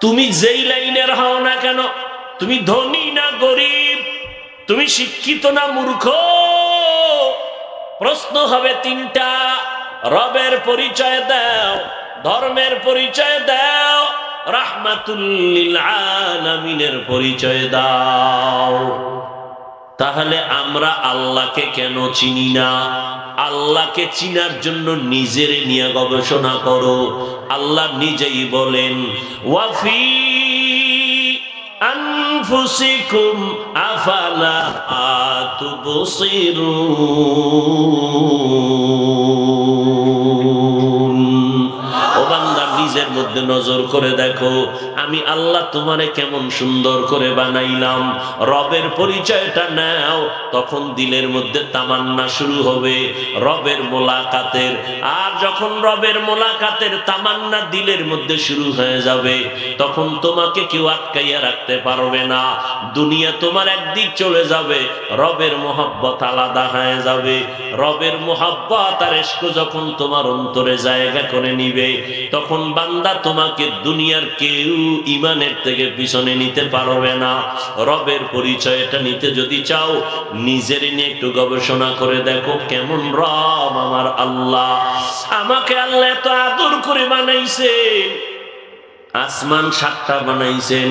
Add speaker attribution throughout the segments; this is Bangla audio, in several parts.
Speaker 1: তুমি যেই লাইনের হও না কেন, তুমি ধনী না গরিব, তুমি শিক্ষিত না মূর্খ? প্রশ্ন হবে তিনটা। রবের পরিচয় দাও, ধর্মের পরিচয় দাও রাহমাতুল্লিল পরিচয় দাও। তাহলে আমরা আল্লাহকে কেন চিনি না? আল্লাহকে চিনার জন্য নিজের নিয়ে গবেষণা করো। আল্লাহ নিজেই বলেন ওয়াফি আনফুসিকুম আফালা আতুবসিরুন? নিজের মধ্যে নজর করে দেখো, আমি আল্লাহ তোমারে কেমন সুন্দর করে বানাইলাম। রবের পরিচয়টা নাও, তখন দিলের মধ্যে তামান্না শুরু হবে, রবের মোলাকাতের। আর যখন রবের মোলাকাতের তামান্না দিলের মধ্যে শুরু হয়ে যাবে, তখন তোমাকে কেউ আটকাইয়া রাখতে পারবে না। দুনিয়া তোমার একদিক চলে যাবে, রবের মোহাব্বত আলাদা হয়ে যাবে। রবের মোহাব্বত আর এসকো যখন তোমার অন্তরে জায়গা করে নিবে, তখন বান্দা তোমাকে দুনিয়ার কেউ ইমানের থেকে পিছনে নিতে পারবে না। রবের পরিচয়টা নিতে যদি চাও, নিজের নিয়ে একটু গবেষণা করে দেখো কেমন রব আমার আল্লাহ। আমাকে আল্লাহ এত আদর করে বানাইছে। আসমান সাতটা বানাইছেন,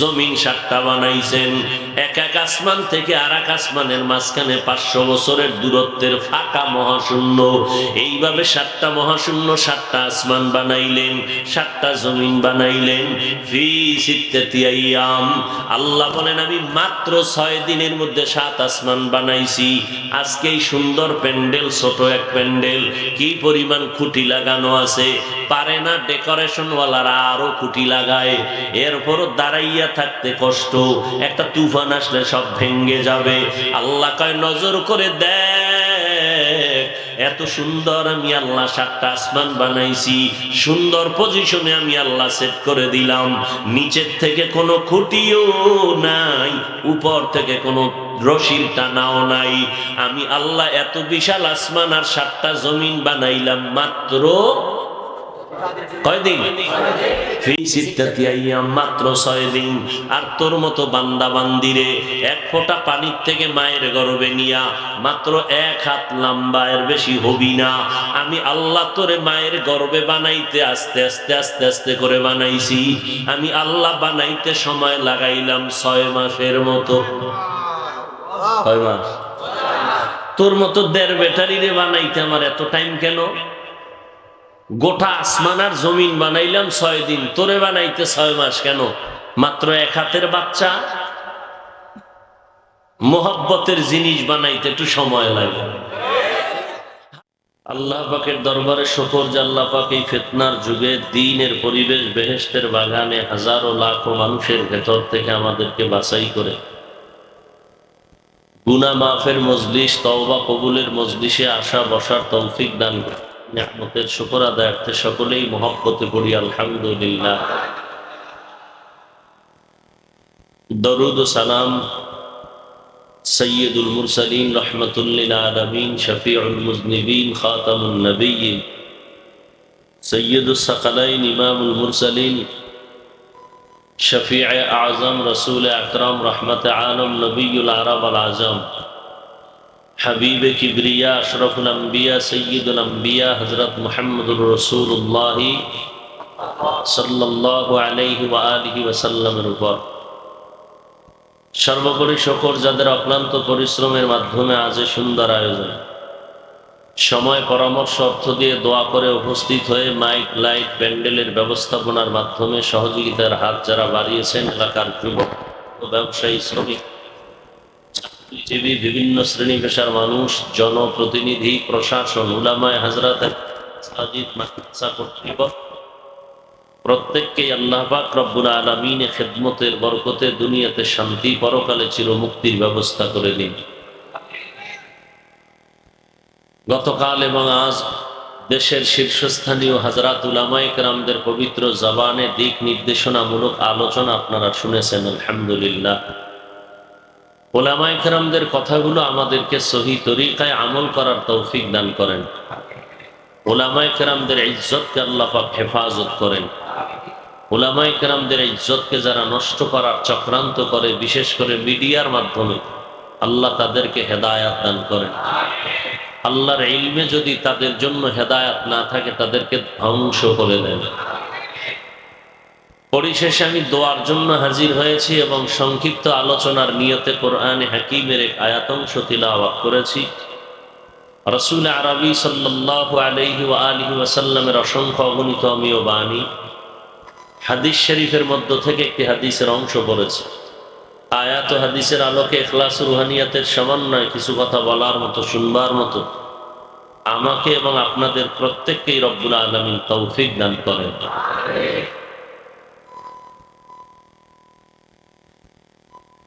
Speaker 1: জমিন সাতটা বানাইছেন। এক এক আসমান থেকে আর এক আসমানের মাঝখানে পাঁচশো বছরের দূরত্বের ফাঁকা মহাশূন্য। এইভাবে সাতটা মহাশূন্য, সাতটা আসমান বানাইলেন, সাতটা জমিন বানাইলেন। ফি সিত্তাতি আইয়াম আল্লাহ বলেন, আমি মাত্র ছয় দিনের মধ্যে সাত আসমান বানাইছি। আজকে এই সুন্দর প্যান্ডেল, ছোট এক প্যান্ডেল। কি পরিমাণ খুঁটি লাগানো আছে। পারে না ডেকোরেশনওয়ালারা আরও খুঁটি লাগায়, এরপরও দাঁড়াইয়া থাকতে কষ্ট। একটা তুফান আসলে সব ভেঙ্গে যাবে। আল্লাহ কয়, নজর করে দেখ, এত সুন্দর আমি আল্লাহ সাতটা আসমান বানাইছি। সুন্দর পজিশনে আমি আল্লাহ সেট করে দিলাম। নিচের থেকে কোনো খুঁটিও নাই, উপর থেকে কোনো রশির টানাও নাই। আমি আল্লাহ এত বিশাল আসমান আর সাতটা জমিন বানাইলাম, মাত্র কয়দিন? মাত্র ছয় দিন। আর তোর মতো বান্দা বান্দিরে এক ফোঁটা পানির থেকে মায়ের গর্ভে নিয়া মাত্র এক হাত লম্বা এর বেশি হবি না। আমি আল্লাহ তোরে মায়ের গর্ভে বানাইতে আস্তে আস্তে আস্তে আস্তে করে বানাইছি। আমি আল্লাহ বানাইতে সময় লাগাইলাম ছয় মাসের মতো। ছয় মাস? তোর মতো দেড় ব্যাটারি রে বানাইতে আমার এত টাইম কেন? গোটা আসমান আর জমিন বানাইলাম ছয় দিন। তোরে বানাইতে ছয় মাস কেন? মাত্র এক হাতের বাচ্চা? মোহব্বতের জিনিস বানাইতে একটু সময় লাগে। আল্লাহ পাকের দরবারে শকর আল্লাহ পাক এই ফেতনার যুগে দিনের পরিবেশ বেহেস্তের বাগানে হাজারো লাখো মানুষের ভেতর থেকে আমাদেরকে বাছাই করে। গুনা মাফের মজলিস, তওবা কবুলের মজলিসে আসা বসার তৌফিক দান করে। নিয়ামতের শুকর আদায়ার্থে সকলেই মহব্বতে পড়ি আলহামদুলিল্লাহ। দরুদ ও সালাম সৈয়দুল মুরসালিন রহমতুল্লিল আলমিন, শফিউল মুজনিবিন খাতামুল নবীন সৈয়দুল সকলাইন ইমামুল মুরসালিন শফিع আজম রসুল আকরম, রহমত আলম নবীল আরব আল আজম। হাবিব কিবরিয়া, আশরফুল আম্বিয়া সৈয়দুল আম্বিয়া হজরত মোহাম্মদুর রসুল্লাহ সাল্লাহ উপর। সর্বোপরি শকর যাদের অক্লান্ত পরিশ্রমের মাধ্যমে আজ সুন্দর আয়োজন। সময় পরামর্শ অর্থ দিয়ে দোয়া করে উপস্থিত হয়ে মাইক, লাইট, প্যান্ডেলের ব্যবস্থাপনার মাধ্যমে সহযোগিতার হাত যারা বাড়িয়েছেন এলাকার যুবক ও ব্যবসায়ী শ্রমিক। চাকরিজীবী বিভিন্ন শ্রেণি পেশার মানুষ, জনপ্রতিনিধি, প্রশাসন, উলামায় হাজরাত প্রত্যেককে আল্লাহ পাক রব্বুল আলমিনে খেদমতের বরকতে দুনিয়াতে শান্তি পরকালে চির মুক্তির ব্যবস্থা করে দিন। গতকাল এবং আজ দেশের শীর্ষস্থানীয় হাজরাত উলামাইকরামদের পবিত্র জবানে দিক নির্দেশনামূলক আলোচনা আপনারা শুনেছেন, আলহামদুলিল্লাহ। ওলামাইকরামদের কথাগুলো আমাদেরকে সহি তরিকায় আমল করার তৌফিক দান করেন। ওলামাইকরামদের ইজ্জতকে আল্লাহ পাক হেফাজত করেন। ওলামাই কেরামদের ইজ্জতকে যারা নষ্ট করার চক্রান্ত করে, বিশেষ করে মিডিয়ার মাধ্যমে, আল্লাহ তাদেরকে হেদায়াত দান করেন। আল্লাহর ইলমে যদি তাদের জন্য হেদায়াত না থাকে, তাদেরকে ধ্বংস করে দেন। পরিশেষে আমি দোয়ার জন্য হাজির হয়েছি এবং সংক্ষিপ্ত আলোচনার নিয়তে কোরআনে হাকিমের এক আয়াতংশ তিলাওয়াত করেছি। রসুল আরবি সাল্লাহ আলহি ও আলহি ওয়াসাল্লামের অসংখ্য অগণিত অমীয় বাণী হাদিস শরীফের মধ্য থেকে একটি হাদিসের অংশ পড়েছে। আয়াত হাদিসের আলোকে এখলাস রুহানিয়াতের সমন্বয় কিছু কথা বলার মতো, শুনবার মতো আমাকে এবং আপনাদের প্রত্যেককেই রব্বুল আলমিন তৌফিক দান করেন।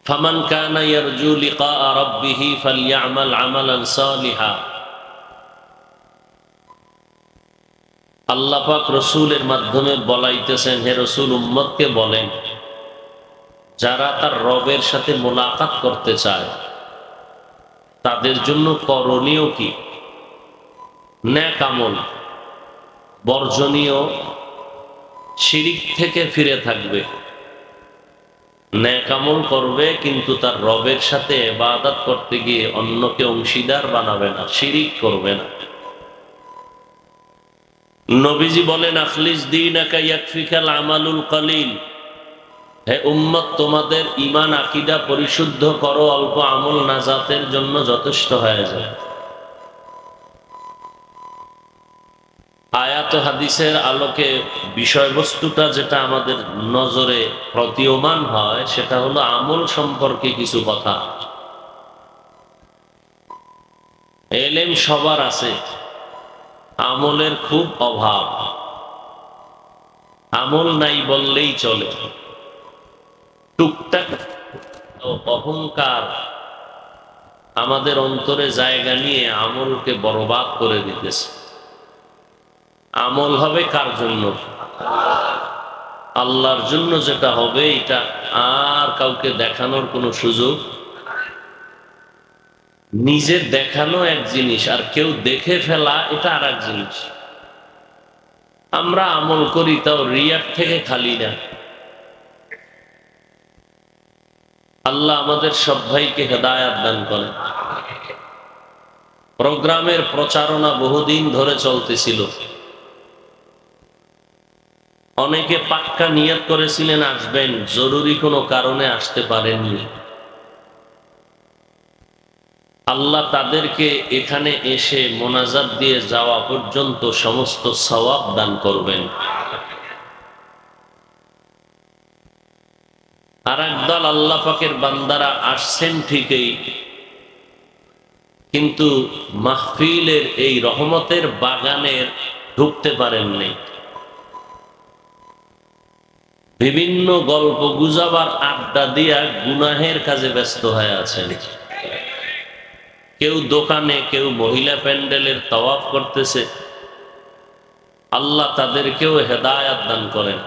Speaker 1: ফামান কানা ইয়ারজু লিকা রাব্বিহি ফালইআমাল আমালান সালিহা। আল্লাহ পাক রসুলের মাধ্যমে বলাইতেছেন, হে রসুল উম্মতকে বলেন, যারা তার রবের সাথে মোলাকাত করতে চায়, তাদের জন্য করণীয় কি? ন্যাক আমল, বর্জনীয়, শিরিক থেকে ফিরে থাকবে। ন্যাক আমল করবে, কিন্তু তার রবের সাথে এবাদত করতে গিয়ে অন্যকে অংশীদার বানাবে না, শিরিক করবে না। নবীজি বলেন, আখলিস দিন আমালুল কলিল। হে উম্মত, তোমাদের ইমান আকিদা পরিশুদ্ধ করো, অল্প আমল নাজাতের জন্য যথেষ্ট হয়ে যায়। আয়াত হাদিসের আলোকে বিষয়বস্তুটা যেটা আমাদের নজরে প্রতীয়মান হয়, সেটা হলো আমল সম্পর্কে কিছু কথা। এলেম সবার আছে, আমলের খুব অভাব। আমল নাই বললেই চলে। টুকটাক অহংকার আমাদের অন্তরে জায়গা নিয়ে আমলকে বরবাদ করে দিতেছে। আমল হবে কার জন্য? আল্লাহর জন্য যেটা হবে, এটা আর কাউকে দেখানোর কোনো সুযোগ? নিজে দেখানো এক জিনিস, আর কেউ দেখে ফেলা এটা আর এক জিনিস। আমরা আমল করি, তাও রিয়ার থেকে খালি না। আল্লাহ আমাদের সব ভাইকে হেদায়াত দান করেন। প্রোগ্রামের প্রচারণা বহুদিন ধরে চলতেছিল। অনেকে পাক্কা নিয়ত করেছিলেন, আসবেন। জরুরি কোনো কারণে আসতে পারেননি। আল্লাহ তাদেরকে এখানে এসে মোনাজাত দিয়ে যাওয়া পর্যন্ত সমস্ত সওয়াব দান করবেন। আর একদল আল্লাহ পাকের বান্দারা আসছেন ঠিকই, কিন্তু মাহফিলের এই রহমতের বাগানের ঢুকতে পারেননি। বিভিন্ন গল্প গুজাবার আড্ডা দিয়া গুনাহের কাজে ব্যস্ত হয়ে আছেন। কেউ দোকানে, কেউ মহিলা প্যান্ডেলের তওয়াফ করতেছে। আল্লাহ তাদেরকেও হেদায়াত দান করেন।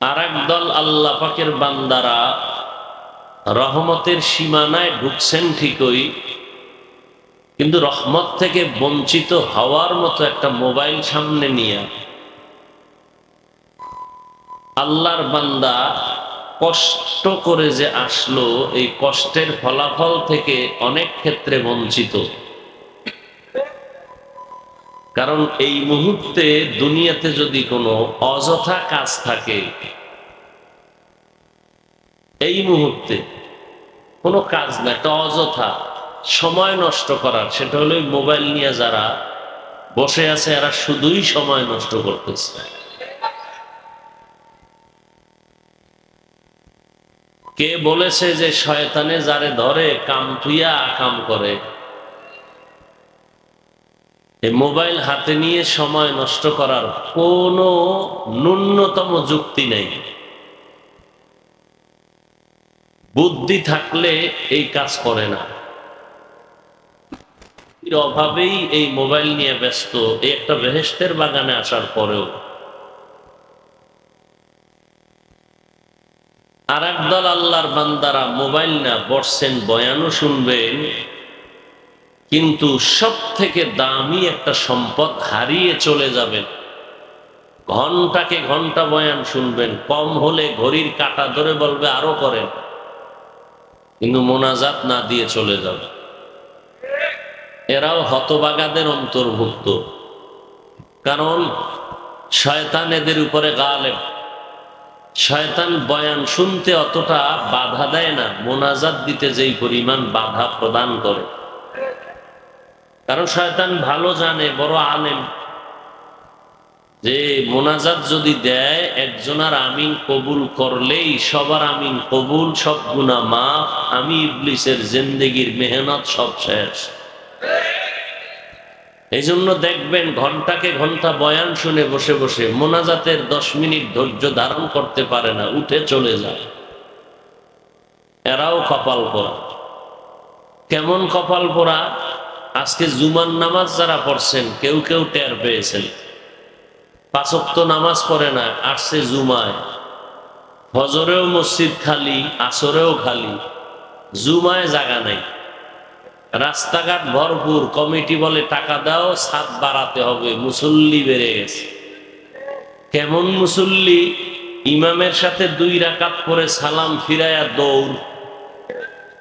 Speaker 1: আর দল আল্লাহ পাকের বান্দারা রহমতের সীমানায় ঢুকছেন ঠিকই, কিন্তু রহমত থেকে বঞ্চিত হওয়ার মতো একটা মোবাইল সামনে নিয়ে আল্লাহর বান্দা কষ্ট করে যে আসলো, এই কষ্টের ফলাফল থেকে অনেক ক্ষেত্রে বঞ্চিত। কারণ এই মুহূর্তে দুনিয়াতে যদি কোনো অযথা কাজ থাকে, এই মুহূর্তে কোনো কাজ না, একটা অযথা সময় নষ্ট করার, সেটা হলো মোবাইল নিয়ে যারা বসে আছে, এরা শুধুই সময় নষ্ট করতেছে। কে বলেছে যে শয়তানে যারে ধরে, কাম থুইয়া কাম করে? মোবাইল হাতে নিয়ে সময় নষ্ট করার কোনো ন্যূনতম যুক্তি নেই। বুদ্ধি থাকলে এই কাজ করে না। অভাবেই এই মোবাইল নিয়ে ব্যস্ত। এই একটা বেহেস্তের বাগানে আসার পরেও আর একদল আল্লাহর বান্দারা মোবাইল না বসছেন বয়ানও শুনবেন। কিন্তু সব থেকে দামি একটা সম্পদ হারিয়ে চলে যাবেন। ঘন্টাকে ঘণ্টা বয়ান শুনবেন, কম হলে ঘড়ির কাটা ধরে বলবে, আরও করেন। কিন্তু মোনাজাত না দিয়ে চলে যাবে। এরাও হতবাগাদের অন্তর্ভুক্ত। কারণ শয়তান এদের উপরে গালেব। শয়তান বয়ান শুনতে অতটা বাধা দেয় না, মোনাজাত দিতে যেই পরিমাণ বাধা প্রদান করে। কারণ শয়তান ভালো জানে, বড় আলেম। যে মোনাজাত যদি দেয় একজনার আমিন কবুল করলেই সবার আমিন কবুল, সব গুণা মাফ। আমি ইবলিসের জিন্দেগির মেহনত সব শেষ। এই জন্য দেখবেন ঘন্টাকে ঘণ্টা বয়ান শুনে বসে বসে মোনাজাতের দশ মিনিট ধৈর্য ধারণ করতে পারে না, উঠে চলে যায়। এরাও কপাল পরা কেমন কপাল পরা আজকে জুমার নামাজ যারা পড়ছেন, কেউ কেউ টের পেয়েছেন। পাঁচক্ত নামাজ পড়ে না, আসছে জুমায়। ফজরেও মসজিদ খালি, আসরেও খালি। জুমায় জাগা নাই। রাস্তাঘাট ভরপুর, কমিটি বলে টাকা দাও ছাদ বাড়াতে হবে, মুসল্লি বেড়ে গেছে। কেমন মুসল্লি? ইমামের সাথে দুই রাকাত করে সালাম ফিরায়া দৌড়।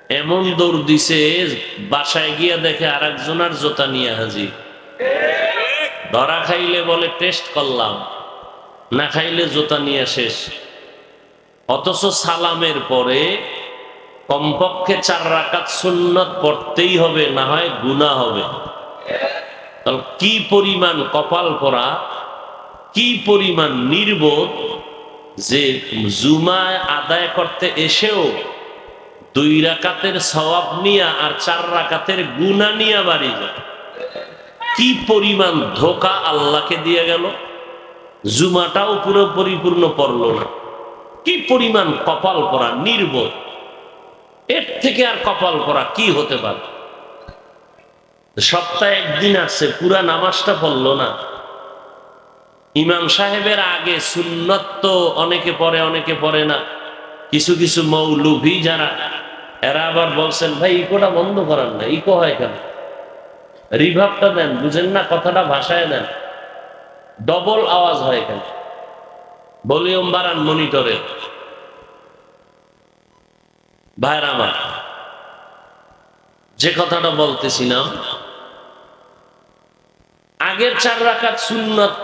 Speaker 1: এমন দৌড় দিছে, বাসায় গিয়া দেখে আর একজনের জোতা নিয়ে হাজির। ধরা খাইলে বলে, টেস্ট করলাম। না খাইলে জোতা নিয়ে শেষ। অথচ সালামের পরে কমপক্ষে চার রাকাত সুন্নত পড়তেই হবে, না হয় গুণা হবে। কি পরিমাণ কপাল পরা, কি পরিমাণ নির্বোধ যে জুমায় আদায় করতে এসেও দুই রাকাতের সওয়াব নিয়া আর চার রাকাতের গুণা নিয়া বাড়ি যায়? কি পরিমাণ ধোকা আল্লাহকে দিয়ে গেল? জুমাটাও পুরো পরিপূর্ণ পড়ল না। কি পরিমাণ কপাল পরা, নির্বোধ? এর থেকে আর কপাল করা কি হতে পারে? সপ্তাহে একদিন আসছে, পুরা নামাজটা পড়ল না। ইমাম সাহেবের আগে সুন্নত তো অনেকে পড়ে অনেকে পড়ে না। কিছু কিছু মৌলভি যারা, এরা আবার বলছেন, ভাই, ইকোটা বন্ধ করান না, ইকো হয় কেন? রিভাবটা দেন, বুঝেন না, কথাটা ভাষায় দেন। ডবল আওয়াজ হয় কেন ভলিউম বাড়ান মনিটরে। ভাইরা আমার, যে কথাটা বলতেছিলাম, আগের চার রাকাত সুন্নত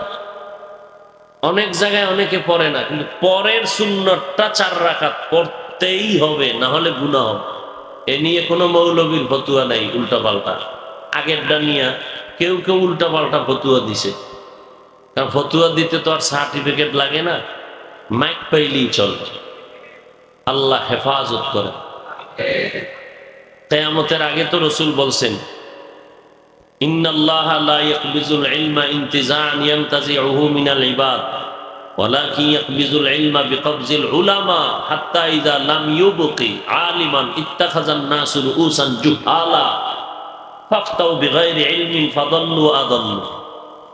Speaker 1: অনেক জায়গায় অনেকে পড়ে না, কিন্তু পরের সুন্নতটা চার রাকাত পড়তেই হবে না হলে গুণা হবে। এ নিয়ে কোনো মৌলবীর ফতুয়া নাই উল্টা পাল্টা আগেরটা নিয়ে কেউ কেউ উল্টা পাল্টা ফতুয়া দিছে। কারণ ফতুয়া দিতে তো আর সার্টিফিকেট লাগে না, মাইক পাইলেই চলে। আল্লাহ হেফাজত করে কেয়ামতের আগে তো রসুল বলছেন ইন্নাল্লাহ লা ইয়াকবিজুল ইলমা ইনতিজাআন ইয়ানতাজিউহু মিনাল ইবাদ ولكن يقبض العلم بقبض العلماء حتى إذا لم يبق عالما اتخذ الناس رؤوسا جهالا فافتوا بغير علم فضلوا أضلوا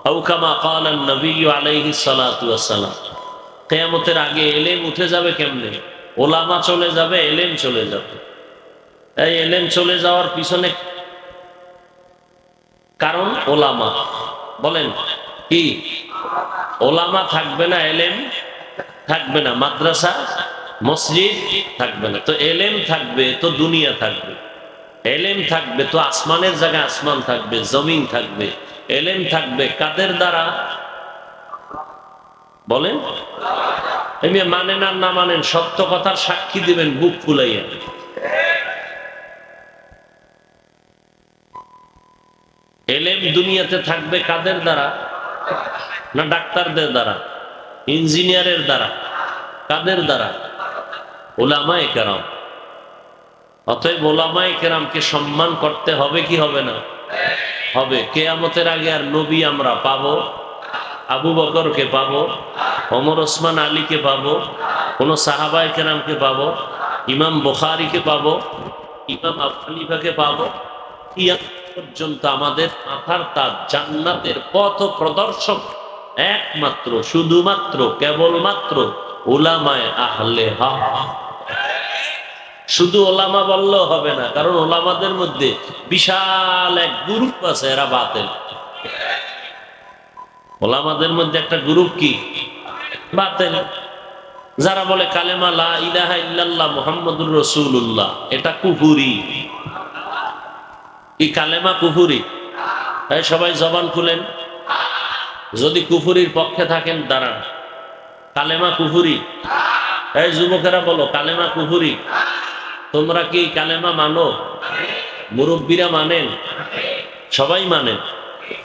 Speaker 1: أو كما قال النبي عليه الصلاة والسلام কেয়ামতের আগে এলেম উঠে যাবে কেমনে ওলামা চলে যাবে, এলেম চলে যাবে। এই এলেম চলে যাওয়ার পিছনে কারণ ওলামা। বলেন, কি? ওলামা থাকবে না, এলেম থাকবে না, মাদ্রাসা, মসজিদ থাকবে না। তো এলেম থাকবে, তো দুনিয়া থাকবে। এলেম থাকবে, তো আসমানের জায়গায় আসমান থাকবে, জমিন থাকবে। এলেম থাকবে কাদের দ্বারা? বলেন? এমনি মানেন আর না মানেন, সত্য কথার সাক্ষী দিবেন, বুক ফুলাইয়া। এলেম দুনিয়াতে থাকবে কাদের দ্বারা? না ডাক্তারদের দ্বারা? ইঞ্জিনিয়ারের দ্বারা? কাদের দ্বারা? ওলামায় কেরাম। অতএব ওলামায় কেরামকে সম্মান করতে হবে কি হবে না? হবে। কেয়ামতের আগে আর নবী আমরা পাবো। আবু বকরকে পাবো অমর ওসমান আলীকে পাবো, কোন সাহাবায় কেরামকে পাবো, ইমাম বুখারিকে পাবো, ইমাম আফানিফাকে পাবো পর্যন্ত আমাদের মাথার তার জান্নাতের পথ প্রদর্শক একমাত্র, শুধুমাত্র, কেবলমাত্র ওলামায় আহলে শুধু ওলামা বললেও হবে না, কারণ ওলামাদের মধ্যে বিশাল এক গ্রুপ আছে এরা বাতেল। ওলামাদের মধ্যে একটা গ্রুপ কি? বাতেল। যারা বলে কালেমা লা ইলাহা ইল্লাল্লাহ মুহাম্মাদুর রাসূলুল্লাহ, এটা কুফুরি। কি কালেমা কুফুরি? তাই সবাই জবান খুলেন। যদি কুফুরির পক্ষে থাকেন, দাঁড়ান। কালেমা কুফুরি? এই যুবকেরা বলো, কালেমা কুফুরি? তোমরা কি কালেমা মানো? মুরব্বীরা মানেন? সবাই মানেন।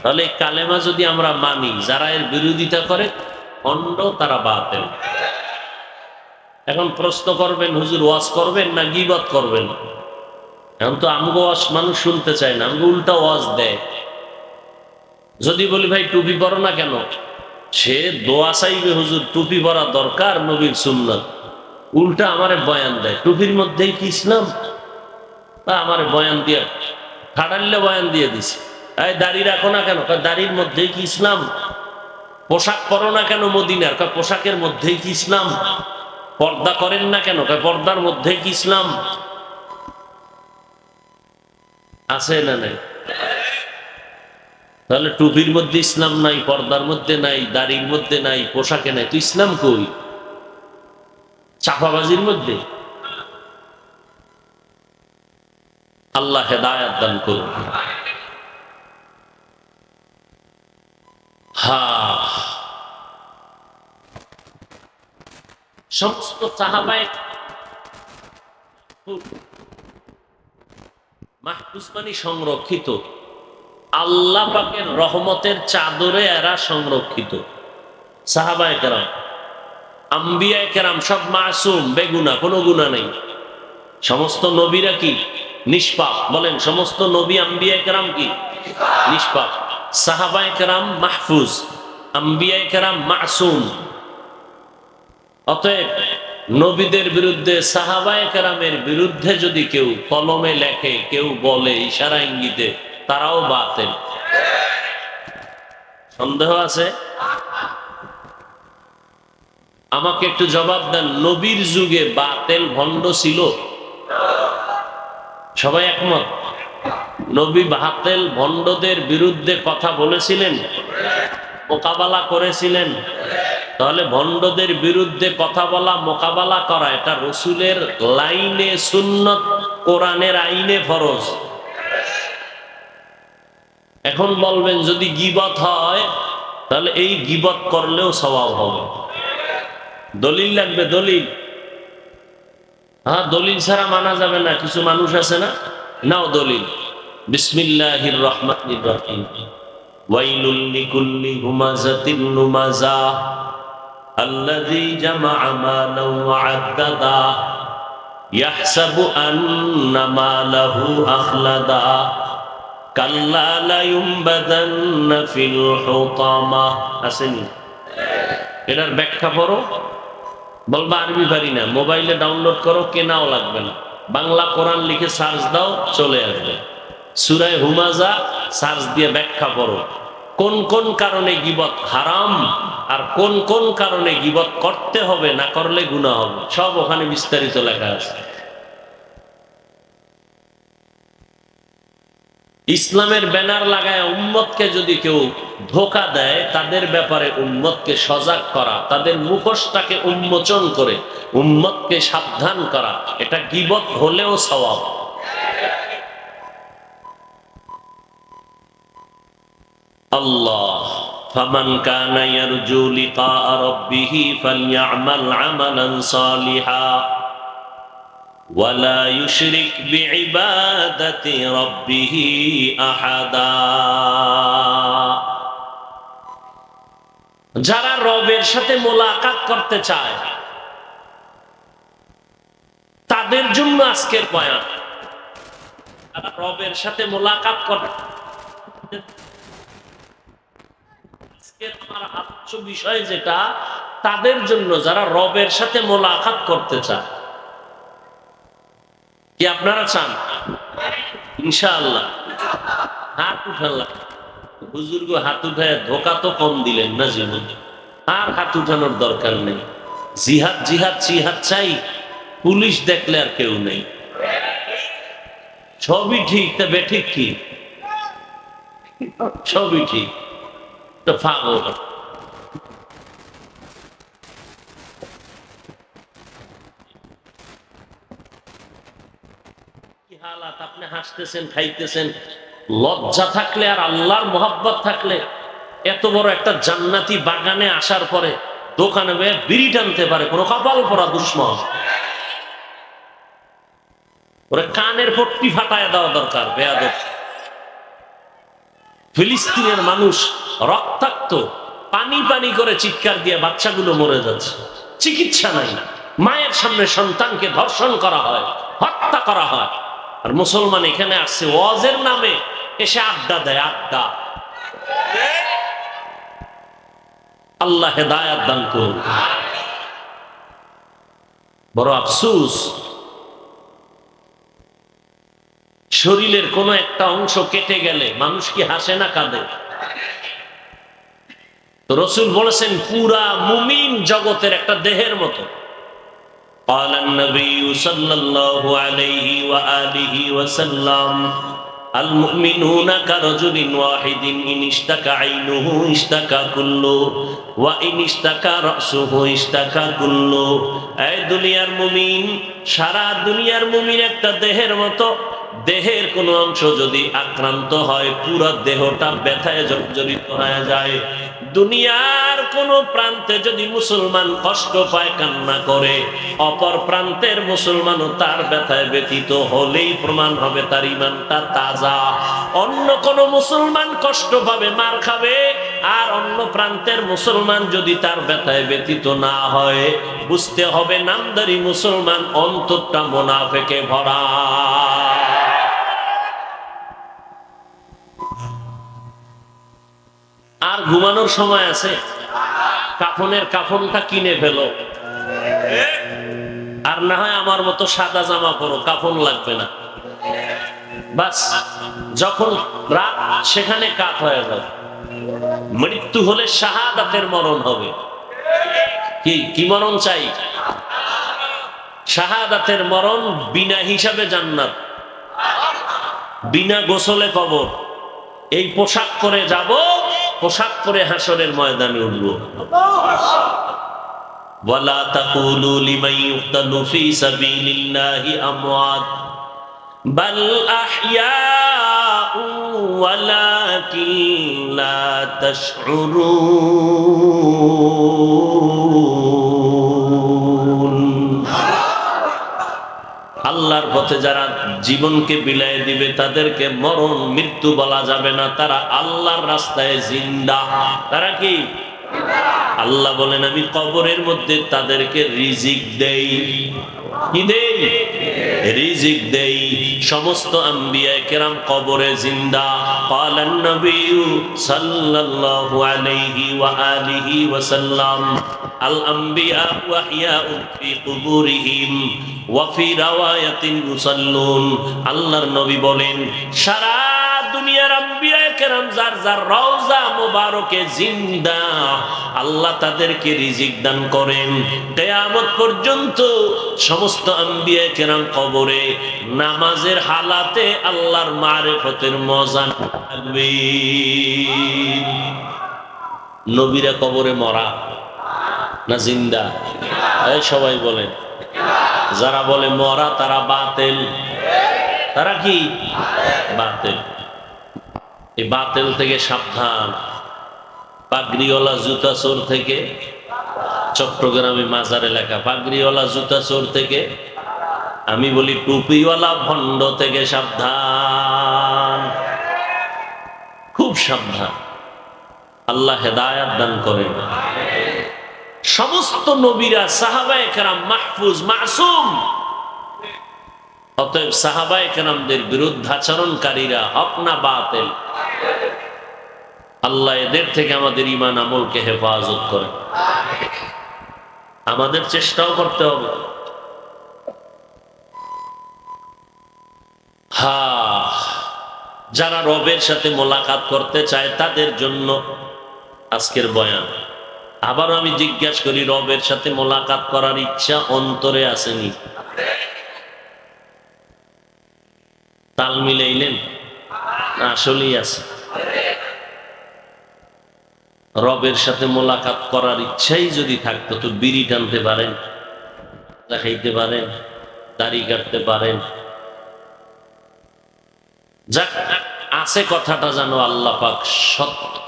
Speaker 1: তাহলে কালেমা যদি আমরা মানি, যারা এর বিরোধিতা করে অন্য তারা বাতেন এখন প্রশ্ন করবেন, হুজুর ওয়াজ করবেন না গিবত করবেন? এখন তো আমগো ওয়াজ মানুষ শুনতে চায় না, আমগো উল্টা ওয়াজ দেয়। যদি বলি, ভাই, টুপি পরো না কেন? সে দোয়া চাইবে, হুজুর, টুপি পরা দরকার, নবীর সুন্নত। উল্টা আমারে বয়ান দেয়, টুপির মধ্যেই কি ইসলাম? তা আমারে বয়ান দিয়ে খাড়াইলে বয়ান দিয়ে দিছে। এই দাড়ি রাখো না কেন? দাড়ির মধ্যেই কি ইসলাম? পোশাক পরো না কেন মদিনার? পোশাকের মধ্যেই কি ইসলাম? পর্দা করেন না কেন? পর্দার মধ্যেই কি ইসলাম? আছে না নাই? তাহলে টুপির মধ্যে ইসলাম নাই, পর্দার মধ্যে নাই, দাড়ির মধ্যে নাই, পোশাকে নাই। তো ইসলাম কই? চাপাবাজির মধ্যে? আল্লাহ হেদায়াত দান করুন। সমস্ত মানে সংরক্ষিত। আল্লাহ পাকের রহমতের চাদরে এরা সংরক্ষিত। সাহাবায় কেরাম, আম্বিয়ায় কেরাম সব মাসুম, বেগুনা, কোনো গুণা নেই। সমস্ত নবীরা কি? নিষ্পাপ। বলেন, সমস্ত নবী আম্বিয়ায় কেরাম কি? নিষ্পাপ। মাহফুজ মাসুম। অতএব নবীদের বিরুদ্ধে বিরুদ্ধে যদি কেউ কলমে লেখে, কেউ বলে, ইশারা ইঙ্গিতে, তারাও বাতেল। সন্দেহ আছে? আমাকে একটু জবাব দেন, নবীর যুগে বাতেল ভণ্ড ছিল? সবাই একমত? নবী বাতেল ভণ্ডদের বিরুদ্ধে কথা বলেছিলেন, মোকাবেলা করেছিলেন। তাহলে ভণ্ডদের বিরুদ্ধে কথা বলা, মোকাবেলা করা, এটা রসুলের লাইনে সুন্নত, কোরআনের আইনে ফরজ। এখন বলবেন, যদি গিবত হয়, তাহলে এই গিবত করলেও স্বভাব হবে। দলিল লাগবে, দলিল। হ্যাঁ দলিল ছাড়া মানা যাবে না, কিছু মানুষ আছে না? নাও দলিল। বিসমিল্লাহির রহমানির রহিম ওয়াইলুল লিকুল্লি হুমাযাতিন নুমাযা আল্লাযী জামাআ মালা ওয়া আদাদা ইয়াহসাবু আন্না মালাহু আখলাদা। কাল্লা লা ইউমবাদান্না আসেনি? এটার ব্যাখ্যা করো বলবা আরবি পারি না। মোবাইলে ডাউনলোড করো, কেনাও লাগবে না। বাংলা কোরআন লিখে সার্চ দাও, চলে আসবে। সুরায় হুমাজা সার্চ দিয়ে ব্যাখ্যা করো কোন কোন কারণে গিবত হারাম আর কোন কোন কারণে গিবত করতে হবে, না করলে গুণা হবে? সব ওখানে বিস্তারিত লেখা আছে। ইসলামের ব্যানার লাগায় উম্মতকে যদি কেউ ধোকা দেয়, তাদের ব্যাপারে উম্মতকে সজাগ করা, তাদের মুখোশটাকে উন্মোচন করে, উম্মতকে সাবধান করা, এটা গিবত হলেও স্বভাব আল্লাহ فمن كان يرجو لقاء ربه فليعمل عملا صالحا ولا يشرك بعبادة ربه أحدا যারা রবের সাথে মোলাকাত করতে চায় তাদের জন্য আজকের বয়ান যারা রবের সাথে মোলাকাত করতে আজকের বিষয় যেটা, তাদের জন্য যারা রবের সাথে মোলাকাত করতে চায়। কি আপনারা চান? হাত উঠাল্লাহ হাত ধোকা তো কম দিলেন না জীবন। আর হাত উঠানোর দরকার নেই। জিহাদ জিহাদ জিহাদ চাই। পুলিশ দেখলে আর কেউ নেই। সবই ঠিক তা বেঠিক কি? সবই ঠিক। কি হালাত? আপনি হাসতেছেন, খাইতেছেন। লজ্জা থাকলে আর আল্লাহর মোহাব্বত থাকলে এত বড় একটা জান্নাতি বাগানে আসার পরে দোকানে বেয়ে বিড়ি টানতে পারে, কোনো কপাল পরা দুশ্মন। ওরা কানের পট্টি ফাটায় দেওয়া দরকার, বেয়াদব। ফিলিস্তিনের মানুষ রক্তাক্ত, পানি পানি করে চিৎকার দিয়ে বাচ্চাগুলো মরে যাচ্ছে। চিকিৎসা নাই মায়ের সামনে সন্তানকে ধর্ষণ করা হয়, হত্যা করা হয়। আর মুসলমান এখানে আসছে, ওয়াজের নামে এসে আড্ডা দেয়, আড্ডা। আল্লাহ হেদায়াত দান করুন। বড় আফসুস শরীরের কোন একটা অংশ কেটে গেলে মানুষ কি হাসে না কাঁদে তো রসুল বলেছেন পুরা মুমিন জগতের একটা দেহের মতো قال النبي صلى الله عليه وآله وسلم المؤمنون كرجل واحد إن اشتكى عينه اشتكى كله وإن اشتكى رأسه اشتكى كله এই দুনিয়ার মুমিন সারা দুনিয়ার মুমিন একটা দেহের মতো দেহের কোন অংশ যদি আক্রান্ত হয়, পুরো দেহটা ব্যথায় জর্জরিত হয়ে যায়। দুনিয়ার কোন প্রান্তে যদি মুসলমান কষ্ট পায়, কান্না করে, অপর প্রান্তের মুসলমানও তার ব্যথায় ব্যতীত হলেই প্রমাণ হবে তার ইমানটা তাজা। অন্য কোন মুসলমান কষ্ট পাবে, মার খাবে, আর অন্য প্রান্তের মুসলমান যদি তার ব্যথায় ব্যতীত না হয়, বুঝতে হবে নামদারি মুসলমান অন্তরটা মোনাফেকে ভরা। আর ঘুমানোর সময় আছে? কাফনের কাফনটা কিনে ফেলো। আর না হয় আমার মতো সাদা জামা পরো, কাফন লাগবে না। বাস, যখন রাত সেখানে কাত হয়ে যাবে মৃত্যু হলে শাহাদাতের মরণ হবে। কি কি মরণ চাই? শাহাদাতের মরণ বিনা হিসাবে জান্নাত। বিনা গোসলে কবর। এই পোশাক পরে যাব পোশাক পরে হাসরের ময়দানে উঠব। ওয়ালা তাকুলু লিমান ইউক্তালু ফি সাবিলিল্লাহি আমওয়াত। বাল আহইয়াউ ওয়ালাকিন লা তাশউরুন। আল্লাহর পথে যারা জীবনকে বিলাই দিবে, তাদেরকে মরণ, মৃত্যু বলা যাবে না। তারা আল্লাহর রাস্তায় জিন্দা। তারা কি? আল্লাহ বলেন, আমি কবরের মধ্যে তাদেরকে রিজিক দেই। কি রিজিক দেই। সমস্ত কবরে জিন্দা। সাল্লাল্লাহু আলাইহি ওয়া আলিহি ওয়া সাল্লাম। আল্লাহর নবী বলেন, সারা দুনিয়ার কেরাম যার যার রওজা মোবারকে জিন্দা, আল্লাহ তাদেরকে রিজিক দান করেন। পর্যন্ত সমস্ত আম্বিয়া কেরাম কবরে নামাজের হালাতে আল্লাহর মারেফতের মজা থাকবে। নবীরা কবরে মরা। না জিন্দা? এই সবাই বলেন। যারা বলে মরা, তারা বাতেল। তারা কি? বাতেল। এই বাতেল থেকে সাবধান। পাগড়িওয়ালা জুতা চোর থেকে চট্টগ্রামে মাজার এলাকা। পাগড়িওয়ালা জুতা চোর থেকে, আমি বলি টুপিওয়ালা ভণ্ড থেকে সাবধান। খুব সাবধান। আল্লাহ হেদায়াত দান করেন। সমস্ত নবীরা সাহাবায়ে কেরাম মাহফুজ, মাসুম। অতএব সাহাবায়ে কেরামদের বিরুদ্ধাচরণকারীরা হক না বাতেল। আল্লাহ এদের থেকে আমাদের ইমান আমলকে হেফাজত করে। আমাদের চেষ্টাও করতে হবে। হা, যারা রবের সাথে মোলাকাত করতে চায় তাদের জন্য আজকের বয়ান। আবার আমি জিজ্ঞাসা করি, রবের সাথে মোলাকাত করার ইচ্ছা অন্তরে আসেনি। তাল মিলাইলেন, আসলেই আছে। রবের সাথে মোলাকাত করার ইচ্ছাই যদি থাকতো, তো বিড়ি টানতে পারেন দেখাইতে পারেন, দাড়ি কাটতে পারেন। যাক, আছে কথাটা যেন আল্লাহ পাক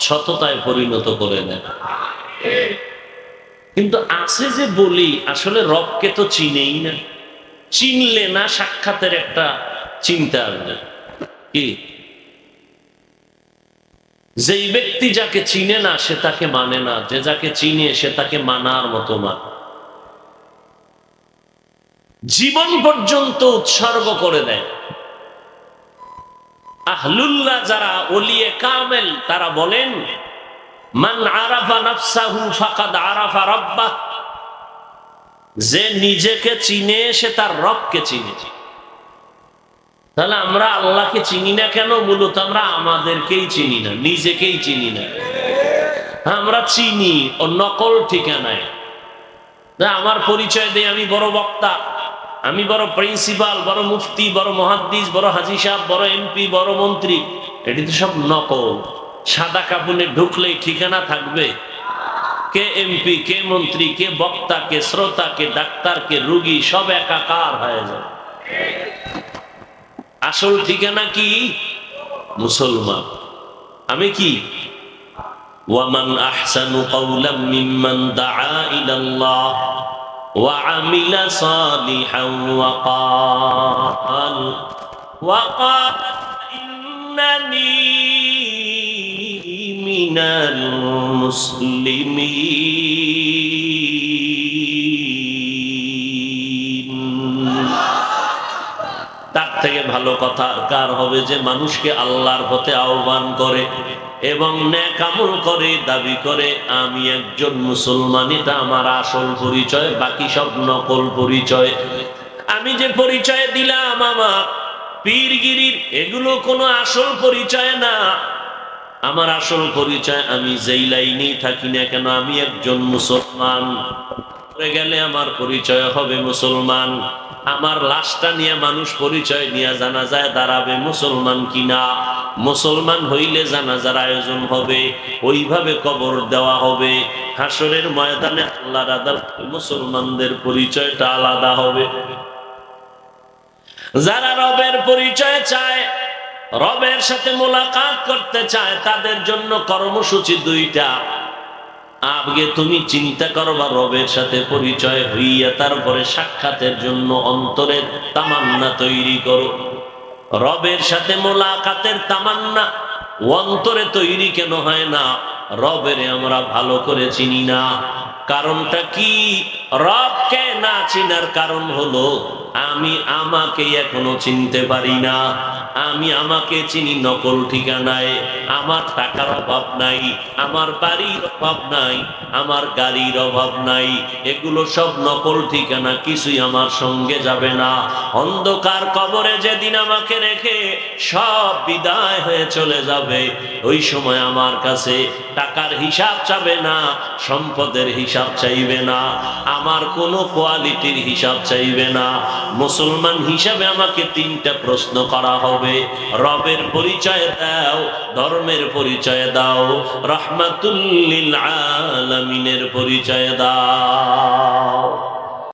Speaker 1: সততায় পরিণত করে দেন। কিন্তু আছে যে বলি, আসলে রবকে তো চিনেই না। চিনলে না সাক্ষাতের একটা চিন্তা আসবে। কি? যেই ব্যক্তি যাকে চিনে না, সে তাকে মানে না। যে যাকে চিনে, সে তাকে মানার মতো মান জীবন পর্যন্ত উৎসর্গ করে দেয়। আহলুল্লাহ যারা, ওলিয়ে কামেল, তারা বলেন যে নিজেকে চিনে, সে তার রবকে চিনে। তাহলে আমরা আল্লাহকে চিনি না কেন? মূলত আমরা আমাদেরকেই চিনি না, নিজেকেই চিনি না। আমরা চিনি, ও নকল ঠিকানায়। আমার পরিচয় দিয়ে আমি বড় বক্তা। আমি বড় প্রিন্সিপাল, বড় মুফতি, বড় মহাদ্দিস, বড় হাজি সাহেব, বড় এমপি, বড় মন্ত্রী। এটি তো সব নকল। সাদা কাপুনে ঢুকলেই ঠিকানা থাকবে। কে এমপি, কে মন্ত্রী, কে বক্তা, কে শ্রোতা, কে ডাক্তার, কে রুগী, সব একাকার হয়ে যায়। আসল ঠিকানা কি? মুসলমান। আমি কি? ওয়ামান আহসানু কওলাম মিম্মান দাআ ইলা আল্লাহ ওয়া আমিলা সালিহান ওয়া ক্বাল। ওয়া ক্বাল, ইন্নানী من المسلمين তার থেকে ভালো কথা আর কার হবে যে মানুষকে আল্লাহর পথে আহ্বান করে এবং ন্যাক আমল করে দাবি করে আমি একজন মুসলমান এটা আমার আসল পরিচয় বাকি সব নকল পরিচয় আমি যে পরিচয় দিলাম আমার পীরগিরির এগুলো কোনো আসল পরিচয় না আমার আসল পরিচয় আমি যেই লাইনেই থাকি না কেন, আমি একজন মুসলমান। গেলে আমার পরিচয় হবে মুসলমান। আমার লাশটা নিয়ে মানুষ পরিচয় নিয়ে জানা যায় দাঁড়াবে মুসলমান কিনা? মুসলমান হইলে জানাজার আয়োজন হবে, ওইভাবে কবর দেওয়া হবে। হাসরের ময়দানে আল্লাহর আদালতে মুসলমানদের পরিচয়টা আলাদা হবে। যারা রবের পরিচয় চায় রবের সাথে মোলাকাত করতে চায়, তাদের জন্য কর্মসূচি দুইটা। আগে তুমি চিন্তা করবা রবের সাথে পরিচয় হইয়া তারপরে সাক্ষাতের জন্য অন্তরের তামান্না তৈরি করো। রবের সাথে মোলাকাতের তামান্না অন্তরে তৈরি কেন হয় না? রবেরে আমরা ভালো করে চিনি না। কারণটা কি? রবকে না চিনার কারণ হলো আমি আমাকে এখনও চিনতে পারি না। আমি আমাকে চিনি নকল ঠিকানায়। আমার টাকার অভাব নাই, আমার বাড়ির অভাব নাই, আমার গাড়ির অভাব নাই। এগুলো সব নকল ঠিকানা, কিছুই আমার সঙ্গে যাবে না। অন্ধকার কবরে যেদিন আমাকে রেখে সব বিদায় হয়ে চলে যাবে, ওই সময় আমার কাছে টাকার হিসাব চাবে না, সম্পদের হিসাব চাইবে না, আমার কোনো কোয়ালিটির হিসাব চাইবে না। মুসলমান হিসাবে আমাকে তিনটা প্রশ্ন করা হবে। রবের পরিচয় দাও, ধর্মের পরিচয় দাও, রহমাতুল্লিল আলামিনের পরিচয় দাও।